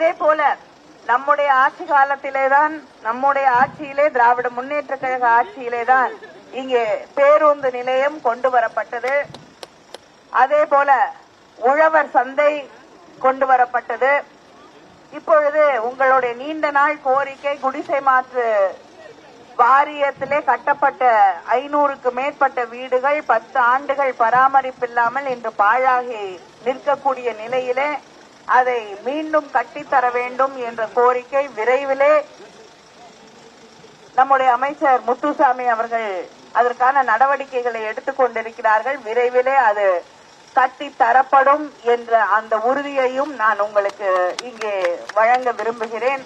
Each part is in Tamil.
அதே போல நம்முடைய ஆட்சி காலத்திலேதான் நம்முடைய ஆட்சியிலே திராவிட முன்னேற்ற கழக ஆட்சியிலேதான் இங்கே பேருந்து நிலையம் கொண்டு வரப்பட்டது. அதே போல உழவர் சந்தை கொண்டு வரப்பட்டது. இப்பொழுது உங்களுடைய நீண்ட நாள் கோரிக்கை குடிசை மாற்று வாரியத்திலே கட்டப்பட்ட ஐநூறுக்கு மேற்பட்ட வீடுகள் பத்து ஆண்டுகள் பராமரிப்பில்லாமல் இன்று பாழாகி நிற்கக்கூடிய நிலையிலே அதை மீண்டும் கட்டித்தர வேண்டும் என்ற கோரிக்கை விரைவிலே நம்முடைய அமைச்சர் முத்துசாமி அவர்கள் அதற்கான நடவடிக்கைகளை எடுத்துக் கொண்டிருக்கிறார்கள். விரைவிலே அது கட்டி தரப்படும் என்ற அந்த உறுதியையும் நான் உங்களுக்கு இங்கே வழங்க விரும்புகிறேன்.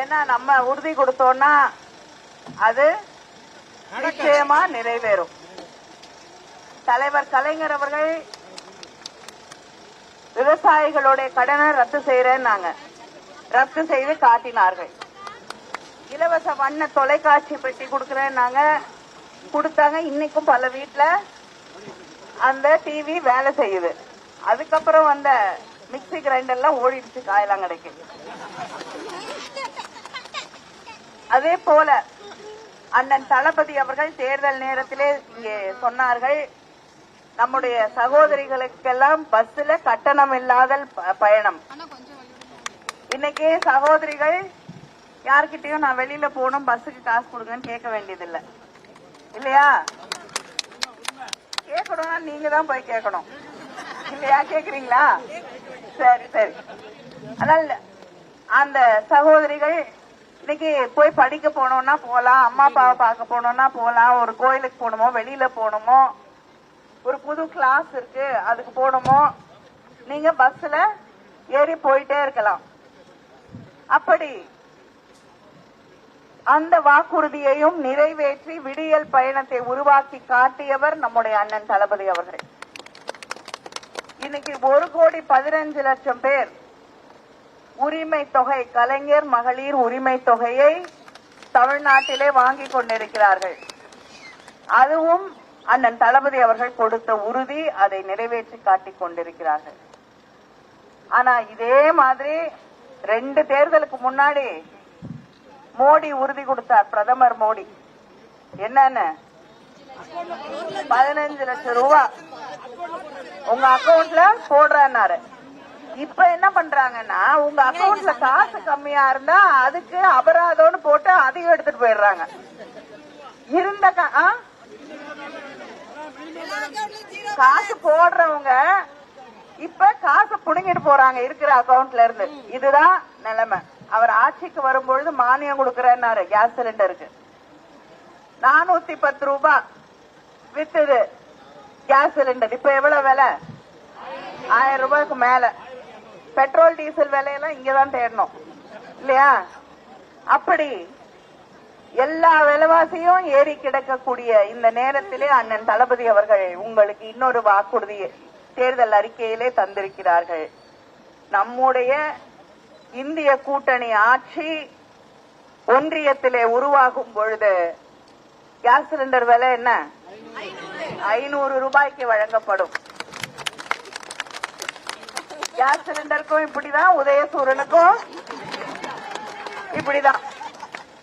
ஏன்னா நம்ம உறுதி கொடுத்தோம்னா அது நிச்சயமா நிறைவேறும். தலைவர் கலைஞர் அவர்கள் விவசாயிகளுடைய கடனை ரத்து செய்யறேன்னாங்க. ரத்து செய்து காட்டினார்கள். இலவச வண்ண தொலைக்காட்சி பெட்டி கொடுக்கறேன்னாங்க. கொடுத்தாங்க. இன்னைக்கும் பல வீட்டுல அந்த டிவி வேலை செய்யுது. அதுக்கப்புறம் வந்த மிக்ஸி கிரைண்டர்லாம் ஓடிடுச்சு காயெல்லாம் கிடைக்குது அதே போல அண்ணன் தளபதி அவர்கள் தேர்தல் நேரத்திலே இங்கே சொன்னார்கள். நம்முடைய சகோதரிகளுக்கெல்லாம் பஸ்ல கட்டணம் இல்லாத பயணம். இன்னைக்கு சகோதரிகள் யார்கிட்டயும் நான் வெளியில போகணும் பஸ்ஸுக்கு காசு கொடுங்கன்னு கேட்க வேண்டியதில்லை. இல்லையா? கேட்கணும்னா நீங்க தான் போய் கேட்கணும். இல்லையா? கேக்குறீங்களா சரி சரி. அதனால அந்த சகோதரிகள் இன்னைக்கு போய் படிக்க போனோம்னா போலாம் அம்மா அப்பாவை பார்க்க போனோம்னா போலாம் ஒரு கோயிலுக்கு போகணுமோ வெளியில போகணுமோ ஒரு புது கிளாஸ் இருக்கு. அதுக்கு போகணுமோ? நீங்க பஸ்ல ஏறி போயிட்டே இருக்கலாம். அப்படி அந்த வாக்குறுதியையும் நிறைவேற்றி விடியல் பயணத்தை உருவாக்கி காட்டியவர் நம்முடைய அண்ணன் தளபதி அவர்கள். இன்னைக்கு ஒரு கோடி பதினஞ்சு லட்சம் பேர் உரிமை தொகை கலைஞர் மகளிர் உரிமை தொகையை தமிழ்நாட்டிலே வாங்கிக் கொண்டிருக்கிறார்கள். அதுவும் அண்ணன் தளபதி அவர்கள் கொடுத்த உறுதி அதை நிறைவேற்றி காட்டிக் கொண்டிருக்கிறார்கள். ஆனா இதே மாதிரி ரெண்டு தேர்தலுக்கு முன்னாடி மோடி உறுதி கொடுத்தார் பிரதமர் மோடி. என்னன்னு? பதினஞ்சு லட்சம் ரூபா. உங்க அக்கவுண்ட்ல போடுறாரு இப்ப என்ன பண்றாங்கன்னா உங்க அக்கவுண்ட்ல காசு கம்மியா இருந்தா அதுக்கு அபராதம்னு போட்டு அதையும் எடுத்துட்டு போயிடுறாங்க. இருந்த காசு போடுறவங்க இப்ப காசு புடுங்கிட்டு போறாங்க இருக்கிற அக்கவுண்ட்ல இருந்து. இதுதான் நிலைமை. அவர் ஆட்சிக்கு வரும்பொழுது மானியம் கொடுக்கறேன்னாரு. கேஸ் சிலிண்டருக்கு நானூத்தி பத்து ரூபாய் வித்துது கேஸ் சிலிண்டர் இப்ப எவ்வளவு விலை? ஆயிரம் ரூபாய்க்கு மேல. பெட்ரோல் டீசல் விலையெல்லாம் இங்கதான் தேடணும். இல்லையா? அப்படி எல்லா விலைவாசியும் ஏறி கிடக்கக்கூடிய இந்த நேரத்திலே அண்ணன் தளபதி அவர்கள் உங்களுக்கு இன்னொரு வாக்குறுதி தேர்தல் அறிக்கையிலே தந்திருக்கிறார்கள். நம்முடைய இந்திய கூட்டணி ஆட்சி ஒன்றியத்திலே உருவாகும் பொழுது கேஸ் சிலிண்டர் விலை என்ன? ஐநூறு ரூபாய்க்கு வழங்கப்படும். கேஸ் சிலிண்டருக்கும் இப்படிதான் உதயசூரனுக்கும் இப்படிதான்.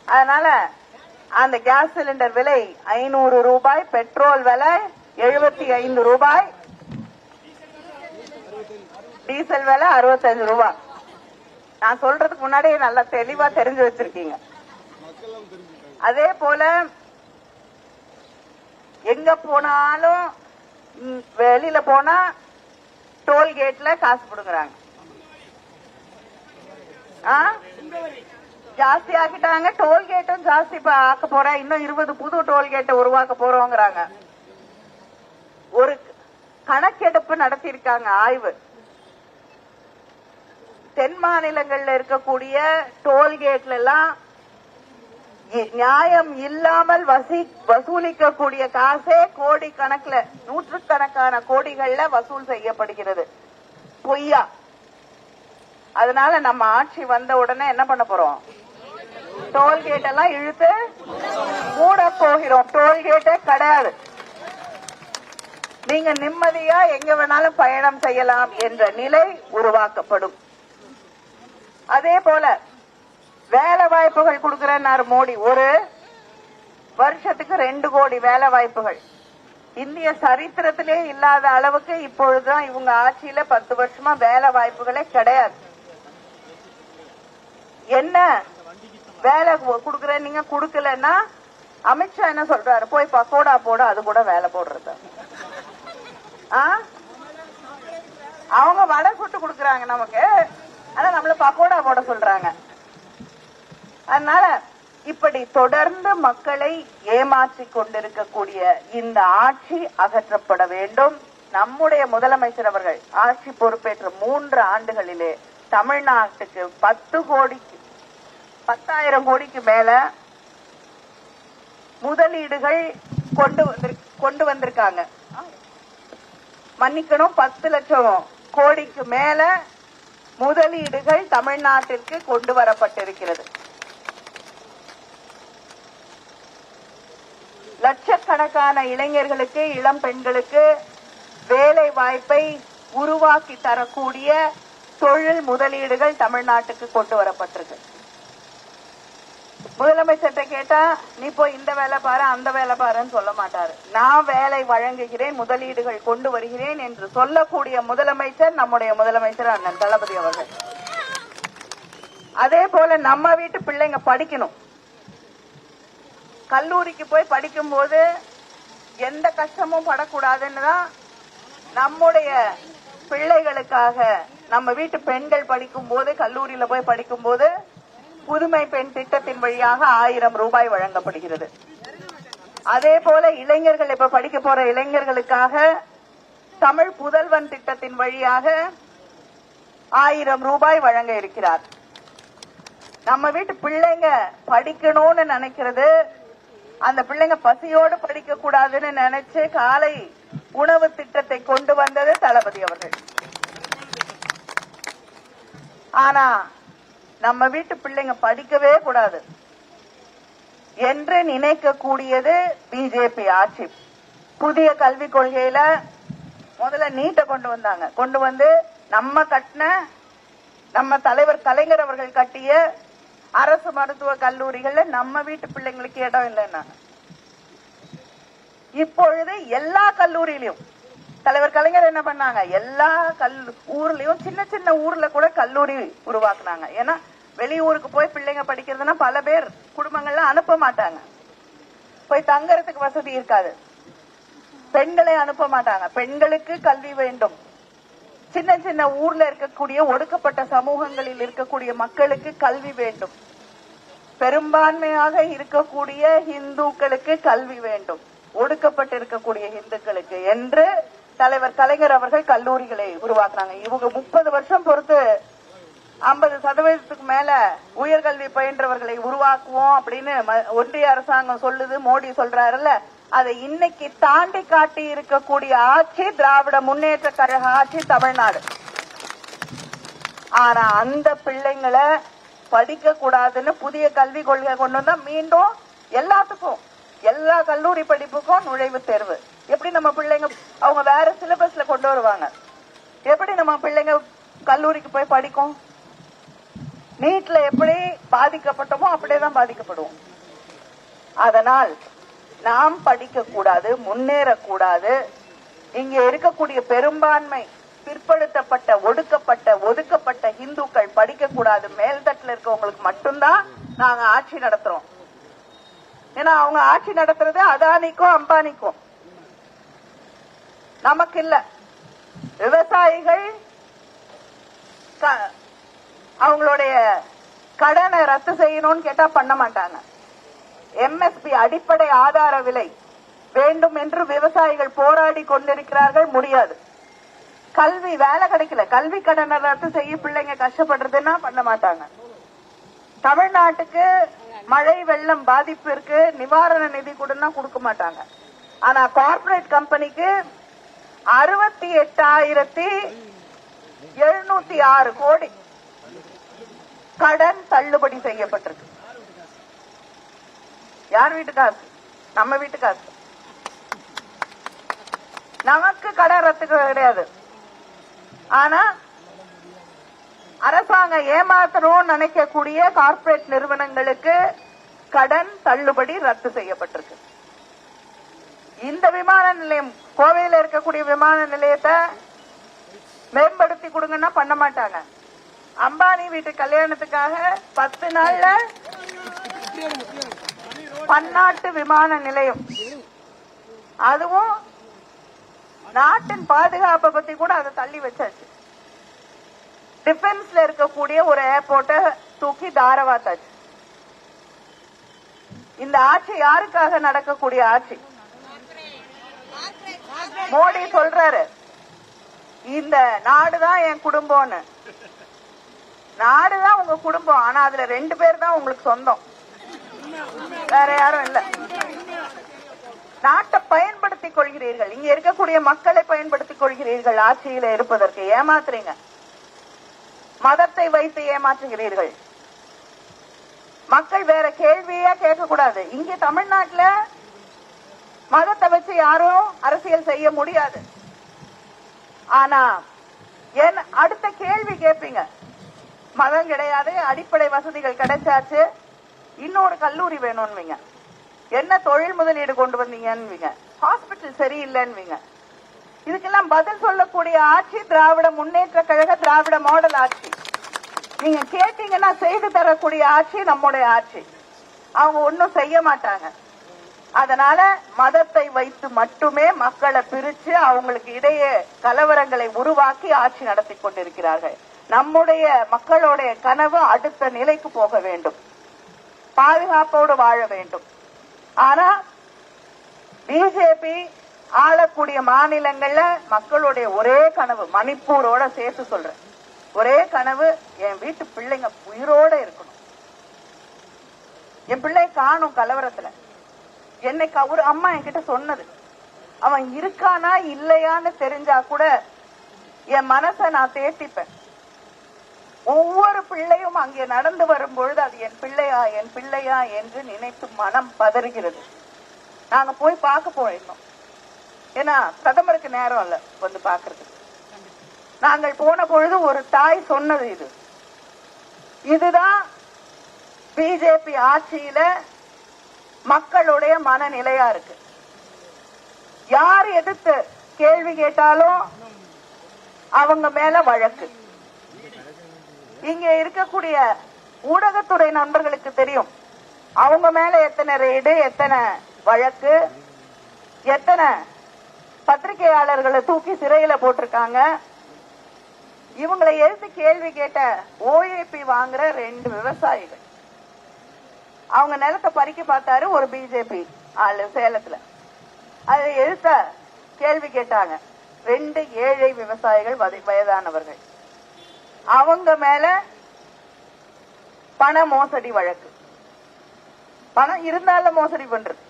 அதனால அந்த கேஸ் சிலிண்டர் விலை ஐநூறு ரூபாய் பெட்ரோல் விலை எழுபத்தி ஐந்து ரூபாய். டீசல் விலை அறுபத்தஞ்சு ரூபாய். நான் சொல்றதுக்கு முன்னாடியே நல்லா தெளிவா தெரிஞ்சு வச்சிருக்கீங்க. அதே போல எங்க போனாலும் வெளியில போனா டோல்கேட்ல காசு பிடுங்குறாங்க ஆ? ஜாஸ்தி ஆக்கிட்டாங்க டோல்கேட்டும் ஜாஸ்தி. இப்ப ஆக்க போறேன். இன்னும் இருபது புது டோல்கேட்டை உருவாக்க போறோங்கிறாங்க. ஒரு கணக்கெடுப்பு நடத்தியிருக்காங்க ஆய்வு. தென் மாநிலங்கள்ல இருக்கக்கூடிய டோல்கேட்ல எல்லாம் நியாயம் இல்லாமல் வசி வசூலிக்கக்கூடிய காசே கோடி கணக்குல நூற்றுக்கணக்கான கோடிகள்ல வசூல் செய்யப்படுகிறது. பொய்யா. அதனால நம்ம ஆட்சி வந்த உடனே என்ன பண்ண போறோம்? டோல்கேட் எல்லாம் இழுத்து மூட போகிறோம். டோல்கேட்டே கிடையாது. நீங்க நிம்மதியா எங்க வேணாலும் பயணம் செய்யலாம் என்ற நிலை உருவாக்கப்படும். அதே போல வேலை வாய்ப்புகள் கொடுக்கிறேன்னாரு மோடி. ஒரு வருஷத்துக்கு ரெண்டு கோடி வேலை வாய்ப்புகள். இந்திய சரித்திரத்திலே இல்லாத அளவுக்கு இப்பொழுதுதான் இவங்க ஆட்சியில பத்து வருஷமா வேலை வாய்ப்புகளே கிடையாது. என்ன வேலை கு- நீங்க குடுக்கலன்னா அமித்ஷா என்ன சொல்றாரு? போய் பக்கோடா போட அது கூட வேலை போடுறது. அவங்க வடை சுட்டு குடுக்கறாங்க நமக்கு. ஆனா நம்மள பக்கோடா போட சொல்றாங்க. அதனால இப்படி தொடர்ந்து மக்களை ஏமாற்றி கொண்டிருக்கக்கூடிய இந்த ஆட்சி அகற்றப்பட வேண்டும். நம்முடைய முதலமைச்சர் அவர்கள் ஆட்சி பொறுப்பேற்ற மூன்று ஆண்டுகளிலே தமிழ்நாட்டுக்கு பத்து கோடிக்கு பத்தாயிரம் கோடிக்கு மேல முதலீடுகள் கொண்டு வந்து கொண்டு வந்திருக்காங்க. மன்னிக்கணும் பத்து லட்சம் கோடிக்கு மேல முதலீடுகள் தமிழ்நாட்டிற்கு கொண்டு வரப்பட்டிருக்கிறது. லட்சக்கணக்கான இளைஞர்களுக்கு இளம் பெண்களுக்கு வேலை வாய்ப்பை உருவாக்கி தரக்கூடிய தொழில் முதலீடுகள் தமிழ்நாட்டுக்கு கொண்டு வரப்பட்டிருக்கு. முதலமைச்சர்கிட்ட கேட்டா நீ போய் இந்த வேலை பாரு அந்த வேலை பாருன்னு சொல்ல மாட்டாரு. நான் வேலை வழங்குகிறேன் முதலீடுகள் கொண்டு வருகிறேன் என்று சொல்லக்கூடிய முதலமைச்சர் நம்முடைய முதலமைச்சர் அண்ணன் தளபதி அவர்கள். அதே போல நம்ம வீட்டு பிள்ளைங்க படிக்கணும். கல்லூரிக்கு போய் படிக்கும்போது எந்த கஷ்டமும் படக்கூடாதுன்னு தான் நம்முடைய பிள்ளைகளுக்காக நம்ம வீட்டு பெண்கள் படிக்கும் போது கல்லூரியில போய் படிக்கும் போது புதுமை பெண் திட்டத்தின் வழியாக ஆயிரம் ரூபாய் வழங்கப்படுகிறது. அதே போல இளைஞர்கள் இப்ப படிக்க போற இளைஞர்களுக்காக தமிழ் புதல்வன் திட்டத்தின் வழியாக ஆயிரம் ரூபாய் வழங்க இருக்கிறார். நம்ம வீட்டு பிள்ளைங்க படிக்கணும்னு நினைக்கிறது. அந்த பிள்ளைங்க பசியோடு படிக்க கூடாதுன்னு நினைச்சு காலை உணவு திட்டத்தை கொண்டு வந்தது தளபதி அவர்கள். ஆனா நம்ம வீட்டு பிள்ளைங்க படிக்கவே கூடாது. என்று நினைக்கக்கூடியது பிஜேபி ஆட்சி. புதிய கல்விக் கொள்கையில முதல்ல நீட்டை கொண்டு வந்தாங்க. கொண்டு வந்து நம்ம கட்டின நம்ம தலைவர் கலைஞர் அவர்கள் கட்டிய அரசு மருத்துவ கல்லூரிகள்ல நம்ம வீட்டு பிள்ளைங்களுக்கு இடம் இல்லைன்னாங்க. இப்பொழுது எல்லா கல்லூரியிலும் தலைவர் கலைஞர் என்ன பண்ணாங்க? எல்லா கல் ஊர்லயும் சின்ன சின்ன ஊர்ல கூட கல்லூரி உருவாக்குனாங்க. ஏன்னா வெளியூருக்கு போய் பிள்ளைங்க படிக்கிறதுனா பல பேர் குடும்பங்கள்ல அனுப்ப மாட்டாங்க. போய் தங்கறதுக்கு வசதி இருக்காது. பெண்களை அனுப்ப மாட்டாங்க. பெண்களுக்கு கல்வி வேண்டும். சின்ன சின்ன ஊர்ல இருக்கக்கூடிய ஒடுக்கப்பட்ட சமூகங்களில் இருக்கக்கூடிய மக்களுக்கு கல்வி வேண்டும். பெரும்பான்மையாக இருக்கக்கூடிய இந்துக்களுக்கு கல்வி வேண்டும். ஒடுக்கப்பட்டு இருக்கக்கூடிய இந்துக்களுக்கு என்று தலைவர் கலைஞர் அவர்கள் கல்லூரிகளை உருவாக்குறாங்க. இவங்க முப்பது வருஷம் பொறுத்து ஐம்பது சதவீதத்துக்கு மேல உயர்கல்வி பயின்றவர்களை உருவாக்குவோம் அப்படின்னு ஒன்றிய அரசாங்கம் சொல்லுது மோடி சொல்றாருல்ல. அதை இன்னைக்கு தாண்டி காட்டி இருக்கக்கூடிய ஆட்சி திராவிட முன்னேற்ற கழக ஆட்சி தமிழ்நாடு. ஆனா அந்த பிள்ளைங்களை படிக்க கூடாதுன்னு புதிய கல்வி கொள்கை கொண்டு வந்தா மீண்டும் எல்லாத்துக்கும் எல்லா கல்லூரி படிப்புக்கும் நுழைவுத் தேர்வு. எப்படி நம்ம பிள்ளைங்க அவங்க வேற சிலபஸ்ல கொண்டு வருவாங்க. எப்படி நம்ம பிள்ளைங்க கல்லூரிக்கு போய் படிக்கும்? நீட்ல எப்படி பாதிக்கப்பட்டோமோ அப்படியேதான் பாதிக்கப்படுவோம். அதனால் நாம் படிக்க கூடாது முன்னேறக்கூடாது. இங்க இருக்கக்கூடிய பெரும்பான்மை பிற்படுத்தப்பட்ட ஒடுக்கப்பட்ட ஒதுக்கப்பட்ட இந்துக்கள் படிக்க கூடாது மேல்தட்டில் இருக்கவங்களுக்கு மட்டும்தான் நாங்க ஆட்சி நடத்துறோம். ஏன்னா அவங்க ஆட்சி நடத்துறது அதானிக்கும் அம்பானிக்கும். நமக்கு இல்ல விவசாயிகள் அவங்களுடைய கடனை ரத்து செய்யணும்னு கேட்டா பண்ண மாட்டாங்க. எம்எஸ்பி அடிப்படை ஆதார விலை வேண்டும் என்று விவசாயிகள் போராடி கொண்டிருக்கிறார்கள் முடியாது. கல்வி வேலை கிடைக்கல. கல்வி கடனை ரத்து செய்ய பிள்ளைங்க கஷ்டப்படுறதுன்னா பண்ண மாட்டாங்க. தமிழ்நாட்டுக்கு மழை வெள்ளம் பாதிப்பிற்கு நிவாரண நிதி கொடுன்னா கொடுக்க மாட்டாங்க. ஆனா கார்ப்பரேட் கம்பெனிக்கு அறுபத்தி எட்டாயிரத்தி எழுநூத்தி ஆறு கோடி. கடன் தள்ளுபடி செய்யப்பட்டிருக்கு. யார் வீட்டு காசு? நம்ம வீட்டு காசு. நமக்கு கடன் ரத்து கிடையாது. ஆனா அரசாங்கம் ஏமாத்தணும்னு நினைக்கக்கூடிய கார்ப்பரேட் நிறுவனங்களுக்கு கடன் தள்ளுபடி ரத்து செய்யப்பட்டிருக்கு. இந்த விமான நிலையம் கோவையில் இருக்கக்கூடிய விமான நிலையத்தை மேம்படுத்தி கொடுங்கன்னா பண்ண மாட்டாங்க. அம்பானி வீட்டு கல்யாணத்துக்காக பத்து நாள்ல பன்னாட்டு விமான நிலையம். அதுவும் நாட்டின் பாதுகாப்பை பத்தி கூட அதை தள்ளி வச்சாச்சு. டிஃபென்ஸ்ல இருக்கக்கூடிய ஒரு ஏர்போர்ட்டை தூக்கி தாரவாத்தாச்சு. இந்த ஆட்சி யாருக்காக நடக்கக்கூடிய ஆட்சி? மோடி சொல்றாரு இந்த நாடுதான் என் குடும்பம்னு. நாடுதான் உங்க குடும்பம். ஆனா அதுல ரெண்டு பேர் தான் உங்களுக்கு சொந்தம். வேற யாரும் இல்ல. நாட்டை பயன்படுத்திக் கொள்கிறீர்கள். இங்க இருக்கக்கூடிய மக்களை பயன்படுத்திக் கொள்கிறீர்கள். ஆட்சியில இருப்பதற்கு ஏமாத்துறீங்க. மதத்தை வைத்து ஏமாற்றுகிறீர்கள். மக்கள் வேற கேள்வியா கேட்கக்கூடாது. இங்க தமிழ்நாட்டுல மதத்தை வச்சு யாரும் அரசியல் செய்ய முடியாது. ஆனா என் அடுத்த கேள்வி கேட்பீங்க மதம் கிடையாது அடிப்படை வசதிகள் கிடைச்சாச்சு. இன்னொரு கல்லூரி வேணும்னுவீங்க. என்ன தொழில் முதலீடு கொண்டு வந்தீங்கன்னுவீங்க. ஹாஸ்பிட்டல் சரியில்லைன்னுவீங்க. இதுக்கெல்லாம் பதில் சொல்லக்கூடிய ஆட்சி திராவிட முன்னேற்ற கழக திராவிட மாடல் ஆட்சி. நீங்க கேட்டீங்கன்னா செய்து தரக்கூடிய ஆட்சி நம்முடைய ஆட்சி. அவங்க ஒன்னும் செய்ய மாட்டாங்க. அதனால மதத்தை வைத்து மட்டுமே மக்களை பிரிச்சு அவங்களுக்கு இடையே கலவரங்களை உருவாக்கி ஆட்சி நடத்தி கொண்டிருக்கிறார்கள். நம்முடைய மக்களுடைய கனவு அடுத்த நிலைக்கு போக வேண்டும். பாதுகாப்போடு வாழ வேண்டும். ஆனா பிஜேபி ஆளக்கூடிய மாநிலங்கள்ல மக்களுடைய ஒரே கனவு மணிப்பூரோட சேர்த்து சொல்றேன். ஒரே கனவு என் வீட்டு பிள்ளைங்க உயிரோட இருக்கணும். என் பிள்ளை காணும் கலவரத்துல. என்னைக்கு ஒரு அம்மா என்கிட்ட சொன்னது அவன் இருக்கானா இல்லையான்னு தெரிஞ்சா கூட என் மனச நான் தேட்டிப்பேன் ஒவ்வொரு பிள்ளையும் அங்கே நடந்து வரும்பொழுது அது என் பிள்ளையா என் பிள்ளையா என்று நினைத்து மனம் பதறுகிறது. நாங்க போய் பார்க்க போயிருந்தோம். ஏன்னா பிரதமருக்கு நேரம் இல்ல வந்து பாக்குறது நாங்கள் போன பொழுது ஒரு தாய் சொன்னது இது. இதுதான் பிஜேபி ஆட்சியில மக்களுடைய மனநிலையா இருக்கு. யார் எதிர்த்து கேள்வி கேட்டாலும் அவங்க மேல வழக்கு. இங்க இருக்கக்கூடிய ஊடகத்துறை நண்பர்களுக்கு தெரியும். அவங்க மேல எத்தனை ரெய்டு எத்தனை வழக்கு எத்தனை பத்திரிகையாளர்களை தூக்கி சிறையில போட்டிருக்காங்க. இவங்களை எழுத்து கேள்வி கேட்ட ஓஏபி வாங்குற ரெண்டு விவசாயிகள். அவங்க நிலத்தை பறிக்க பார்த்தாரு ஒரு பிஜேபி ஆளு சேலத்துல. அதை எழுத்த கேள்வி கேட்டாங்க. ரெண்டு ஏழை விவசாயிகள் வயதானவர்கள். அவங்க மேல பண மோசடி வழக்கு. பணம் இருந்தாலும் மோசடி பண்றது.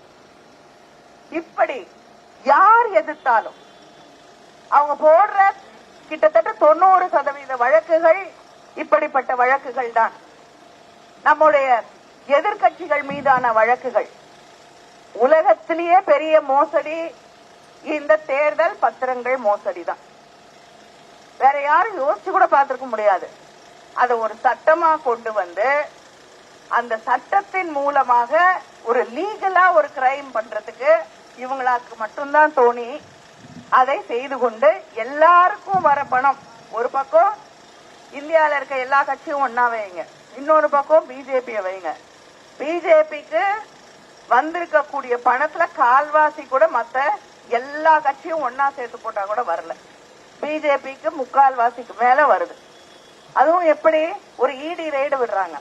இப்படி யார் எதிர்த்தாலும் அவங்க போடுற கிட்டத்தட்ட தொண்ணூறு சதவீத வழக்குகள் இப்படிப்பட்ட வழக்குகள் தான். நம்முடைய எதிர்க்கட்சிகள் மீதான வழக்குகள். உலகத்திலேயே பெரிய மோசடி இந்த தேர்தல் பத்திரங்கள் மோசடி தான். வேற யாரும் யோசிச்சு கூட பார்த்திருக்க முடியாது. அதை ஒரு சட்டமா கொண்டு வந்து அந்த சட்டத்தின் மூலமாக ஒரு லீகலா ஒரு கிரைம் பண்றதுக்கு இவங்களாக்கு மட்டும்தான் தோணி அதை செய்து கொண்டு எல்லாருக்கும் வர பணம். ஒரு பக்கம் இந்தியாவில் இருக்க எல்லா கட்சியும் ஒன்னா வைங்க. இன்னொரு பக்கம் பிஜேபியை வைங்க. பிஜேபிக்கு வந்திருக்கக்கூடிய பணத்துல கால்வாசி கூட மத்த எல்லா கட்சியும் ஒன்னா சேர்த்து போட்டா கூட வரல. பிஜேபிக்கு முக்கால்வாசிக்கு மேல வருது. அதுவும் எப்படி? ஒரு இடி ரெய்டு விடுறாங்க.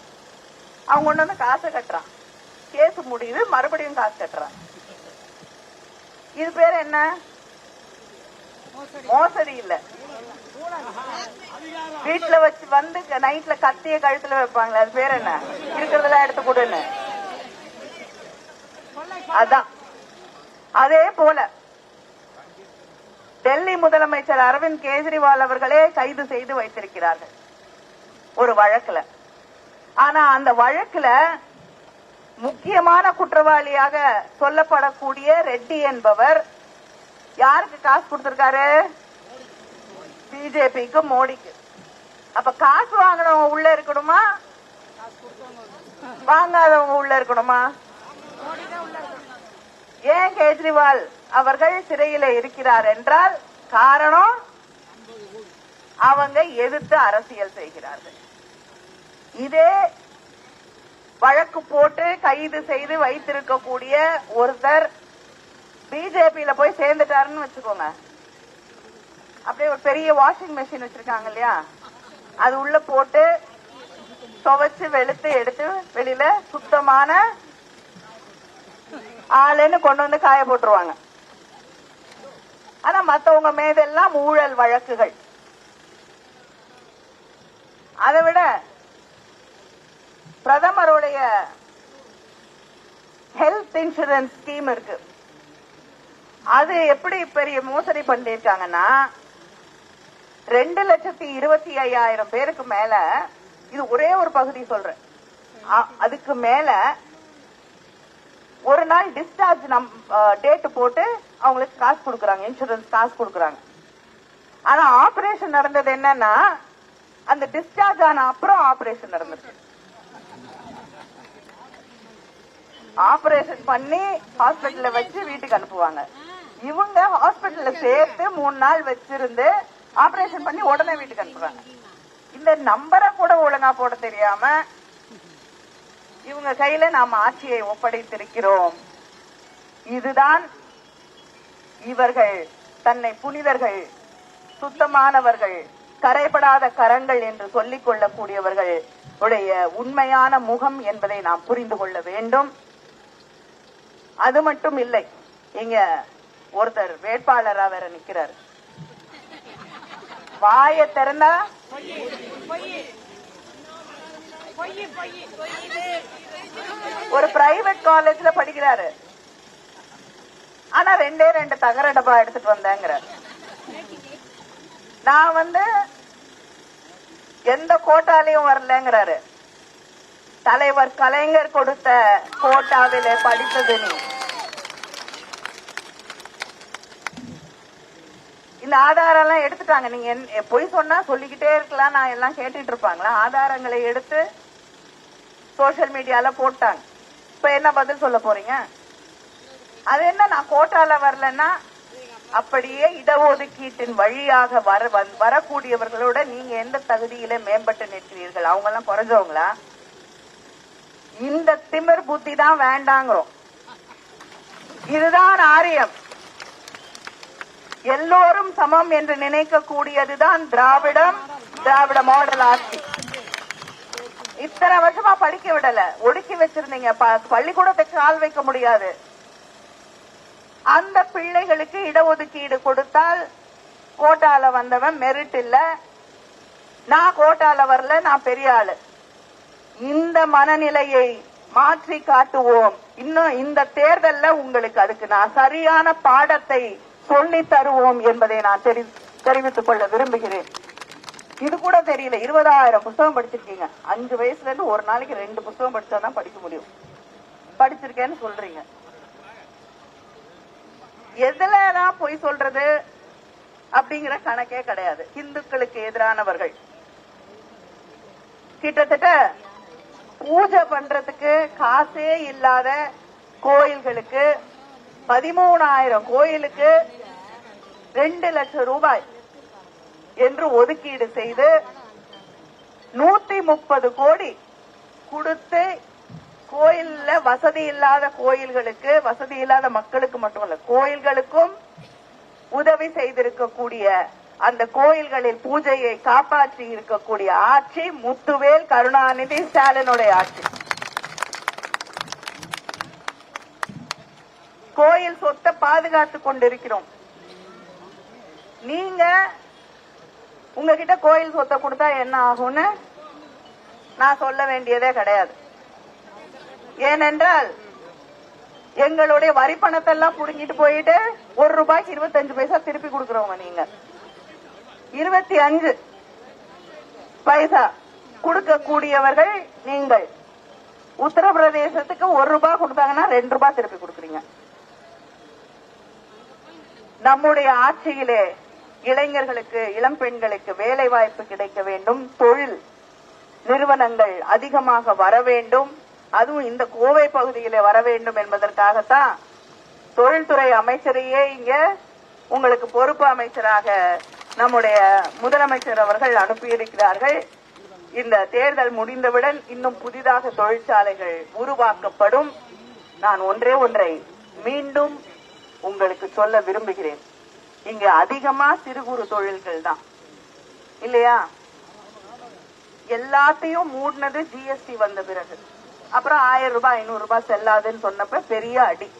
அவங்க கொண்டு வந்து காசை கட்டுறான். கேஸ் முடியுது மறுபடியும் காசு கட்டுறான். இது பேர் என்ன? மோசடி. இல்ல. வீட்டுல வச்சு வந்து நைட்ல கத்திய கழுத்துல வைப்பாங்களே அது பேர் என்ன? இருக்கிறதெல்லாம் எடுத்து கொடுன்னு. அதான். அதே போல டெல்லி முதலமைச்சர் அரவிந்த் கெஜ்ரிவால் அவர்களே கைது செய்து வைத்திருக்கிறார்கள். ஒரு வழக்குல. ஆனா அந்த வழக்குல முக்கியமான குற்றவாளியாக சொல்லப்படக்கூடிய ரெட்டி என்பவர் யாருக்கு காசு கொடுத்திருக்காரு? பிஜேபிக்கு மோடிக்கு. அப்ப காசு வாங்கினவங்க உள்ள இருக்கணுமா? வாங்காதவங்க உள்ள இருக்கணுமா? ஏன் கேஜ்ரிவால் அவர்கள் சிறையில இருக்கிறார் என்றால் காரணம் அவங்க எதிர்த்து அரசியல் செய்கிறார்கள். இதே வழக்கு போட்டு கைது செய்து வைத்திருக்கக்கூடிய ஒருத்தர் பிஜேபியில போய் சேர்ந்துட்டாருன்னு வச்சுக்கோங்க. அப்படியே ஒரு பெரிய வாஷிங் மெஷின் வச்சிருக்காங்க இல்லையா? அது உள்ள போட்டு துவைச்சு வெளுத்து எடுத்து வெளியில சுத்தமான ஆளுன்னு கொண்டு வந்து காய போட்டுருவாங்க. ஆனா மத்தவங்க மேதெல்லாம் ஊழல் வழக்குகள். அதை விட பிரதமருடைய ஹெல்த் இன்சூரன்ஸ் ஸ்கீம் இருக்கு. அது எப்படி பெரிய மோசடி பண்ணிருக்காங்கன்னா ரெண்டு லட்சத்தி இருபத்தி ஐயாயிரம் பேருக்கு மேல இது ஒரே ஒரு பகுதி சொல்றேன். அதுக்கு மேல ஒரு நாள் டிஸ்சார்ஜ் நம் டேட் போட்டு அவங்களுக்கு காசு கொடுக்குறாங்க இன்சூரன்ஸ் காசு கொடுக்குறாங்க. ஆனா ஆபரேஷன் நடந்தது என்னன்னா அந்த டிஸ்சார்ஜ் ஆன அப்புறம் ஆபரேஷன் நடந்தது. ஆபரேஷன் பண்ணி ஹாஸ்பிடல்ல வச்சு வீட்டுக்கு அனுப்புவாங்க. இவங்க ஹாஸ்பிடல்ல சேர்த்து மூணு நாள் வச்சிருந்து ஆபரேஷன் பண்ணி உடனே வீட்டுக்கு அனுப்புறாங்க. இந்த நம்பரை கூட ஒழுங்கா போட தெரியாம இவங்க கையில நாம் ஆட்சியை ஒப்படைத்திருக்கிறோம். இதுதான் இவர்கள் தன்னை புனிதர்கள் சுத்தமானவர்கள் கரைபடாத கரங்கள் என்று சொல்லிக் கொள்ளக்கூடியவர்கள் உடைய உண்மையான முகம் என்பதை நாம் புரிந்து கொள்ள வேண்டும். அது மட்டும் இல்லை இங்க ஒருத்தர் வேட்பாளரா வேற நிக்கிறார். வாயை திறந்தா? ஒரு பிரைவேட் காலேஜ்ல படிக்கிறாரு. ஆனா ரெண்டே ரெண்டு தகர டப்பா எடுத்துட்டு வந்தேங்கிற நான் வந்து எந்த கோட்டாலையும் வரலங்கிறாரு. தலைவர் கலைஞர் கொடுத்த கோட்டாவில படித்தது நீ. இந்த ஆதாரம் எல்லாம் எடுத்துட்டாங்க. நீங்க என்ன- பொய் சொன்னா சொல்லிக்கிட்டே இருக்கலாம். நான் எல்லாம் கேட்டுட்டு இருப்பாங்களா? ஆதாரங்களை எடுத்து சோசியல் மீடியால போட்டாங்க. இப்ப என்ன பதில் சொல்ல போறீங்க? அது என்ன நான் கோட்டால வரலன்னா அப்படியே இடஒதுக்கீட்டின் வழியாக வர வரக்கூடியவர்களோட நீங்க எந்த தகுதியில மேம்பட்டு நிற்கிறீர்கள்? அவங்க எல்லாம் குறைஞ்சவங்களா? இந்த திமிர் புத்தி தான் வேண்டாங்கிறோம். இதுதான் ஆரியம். எல்லோரும் சமம் என்று நினைக்க கூடியதுதான் திராவிடம் திராவிட மாடல் ஆட்சி. இத்தனை வருஷமா படிக்க விடல. ஒடுக்கி வச்சிருந்தீங்க. பள்ளிக்கூடத்துக்கு ஆள் வைக்க முடியாது. அந்த பிள்ளைகளுக்கு இடஒதுக்கீடு கொடுத்தால் கோட்டால வந்தவன் மெரிட் இல்ல. நான் கோட்டால வரல நான் பெரிய ஆளு. இந்த மனநிலையை மாற்றி காட்டுவோம். இன்னும் இந்த தேர்தல்ல உங்களுக்கு அதுக்கு நான் சரியான பாடத்தை சொல்லி தருவோம் என்பதை நான் தெரிவித்துக் கொள்ள விரும்புகிறேன். இது கூட தெரியல. இருபதாயிரம் புத்தகம் படிச்சிருக்கீங்க. அஞ்சு வயசுல இருந்து ஒரு நாளைக்கு ரெண்டு புத்தகம் படிச்சாதான் படிக்க முடியும். படிச்சிருக்கேன்னு சொல்றீங்க. எதுலதான் பொய் சொல்றது அப்படிங்கிற கணக்கே கிடையாது. இந்துக்களுக்கு எதிரானவர்கள். கிட்டத்தட்ட பூஜை பண்றதுக்கு காசே இல்லாத கோயில்களுக்கு பதிமூணாயிரம் கோயிலுக்கு ரெண்டு லட்சம் ரூபாய் என்று ஒதுக்கீடு செய்து நூத்தி முப்பது கோடி கொடுத்து கோயில்ல வசதி இல்லாத கோயில்களுக்கு வசதி இல்லாத மக்களுக்கு மட்டுமல்ல கோயில்களுக்கும் உதவி செய்திருக்கக்கூடிய அந்த கோயில்களில் பூஜையை காப்பாற்றி இருக்கக்கூடிய ஆட்சி முத்துவேல் கருணாநிதி ஸ்டாலினுடைய ஆட்சி. கோயில் சொத்தை பாதுகாத்துக் கொண்டிருக்கிறோம். நீங்க உங்ககிட்ட கோயில் சொத்தை கொடுத்தா என்ன ஆகும்னு நான் சொல்ல வேண்டியதே கிடையாது. ஏனென்றால் எங்களுடைய வரி பணத்தை எல்லாம் புடுங்கிட்டு போயிட்டு ஒரு ரூபாய்க்கு இருபத்தஞ்சு பைசா திருப்பி கொடுக்குறவங்க நீங்க. இருபத்தி அஞ்சு பைசா கொடுக்கக்கூடியவர்கள் நீங்கள். உத்தரப்பிரதேசத்துக்கு ஒரு ரூபாய் கொடுத்தாங்கன்னா ரெண்டு ரூபாய் திருப்பி கொடுக்குறீங்க. நம்முடைய ஆட்சியிலே இளைஞர்களுக்கு இளம் பெண்களுக்கு வேலை வாய்ப்பு கிடைக்க வேண்டும் தொழில் நிறுவனங்கள் அதிகமாக வர வேண்டும் அதுவும் இந்த கோவை பகுதியிலே வர வேண்டும் என்பதற்காகத்தான் தொழில்துறை அமைச்சரையே இங்க உங்களுக்கு பொறுப்பு அமைச்சராக நம்முடைய முதலமைச்சர் அவர்கள் அனுப்பியிருக்கிறார்கள். இந்த தேர்தல் முடிந்தவுடன் இன்னும் புதிதாக தொழிற்சாலைகள் உருவாக்கப்படும். நான் ஒன்றே ஒன்றை மீண்டும் உங்களுக்கு சொல்ல விரும்புகிறேன். இங்க அதிகமா சிறு குறு தொழில்கள் தான். இல்லையா? எல்லாத்தையும் மூடினது ஜிஎஸ்டி வந்த பிறகு. அப்புறம் ஆயிரம் ரூபாய் ஐநூறு ரூபாய் செல்லாதுன்னு சொன்னப்ப பெரிய அடி.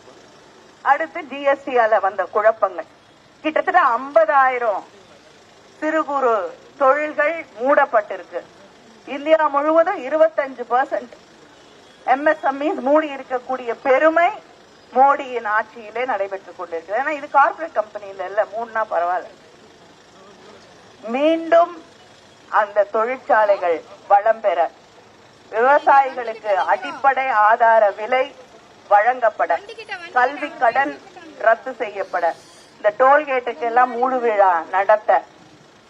அடுத்து ஜிஎஸ்டியால வந்த குழப்பங்கள். கிட்டத்தட்ட ஐம்பதாயிரம் சிறு குறு தொழில்கள் மூடப்பட்டிருக்கு. இந்தியா முழுவதும் இருபத்தஞ்சு பர்சன்ட் எம்எஸ்எம்இ மூடி இருக்கக்கூடிய பெருமை மோடியின் ஆட்சியிலே நடைபெற்றுக் கொண்டிருக்கிறது. ஏன்னா இது கார்பரேட் கம்பெனியில இல்ல மூணுனா பரவாயில்ல. மீண்டும் அந்த தொழிற்சாலைகள் வளம் பெற விவசாயிகளுக்கு அடிப்படை ஆதார விலை வழங்கப்பட கல்வி கடன் ரத்து செய்யப்பட இந்த டோல்கேட்டுக்கு எல்லாம் மூடு விழா நடத்த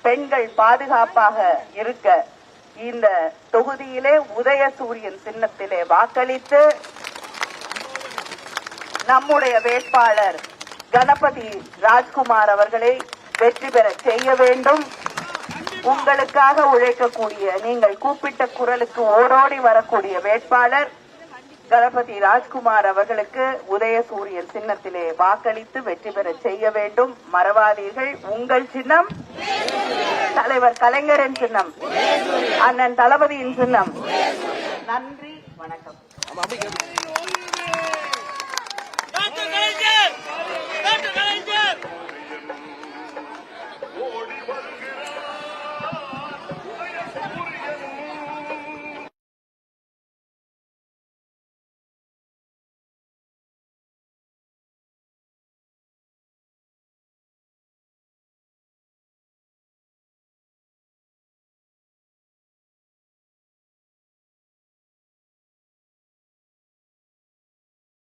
பெண்கள் பாதுகாப்பாக இருக்க இந்த தொகுதியிலே உதய சூரியன் சின்னத்திலே வாக்களித்து நம்முடைய வேட்பாளர் கணபதி ராஜ்குமார் அவர்களை வெற்றி பெற செய்ய வேண்டும். உங்களுக்காக உழைக்கக்கூடிய நீங்கள் கூப்பிட்ட குரலுக்கு ஓடோடி வரக்கூடிய வேட்பாளர் கணபதி ராஜ்குமார் அவர்களுக்கு உதயசூரியன் சின்னத்திலே வாக்களித்து வெற்றி பெற செய்ய வேண்டும். மறவாதீர்கள். உங்கள் சின்னம் தலைவர் கலைஞரின் சின்னம் அண்ணன் தளபதியின் சின்னம். நன்றி. வணக்கம்.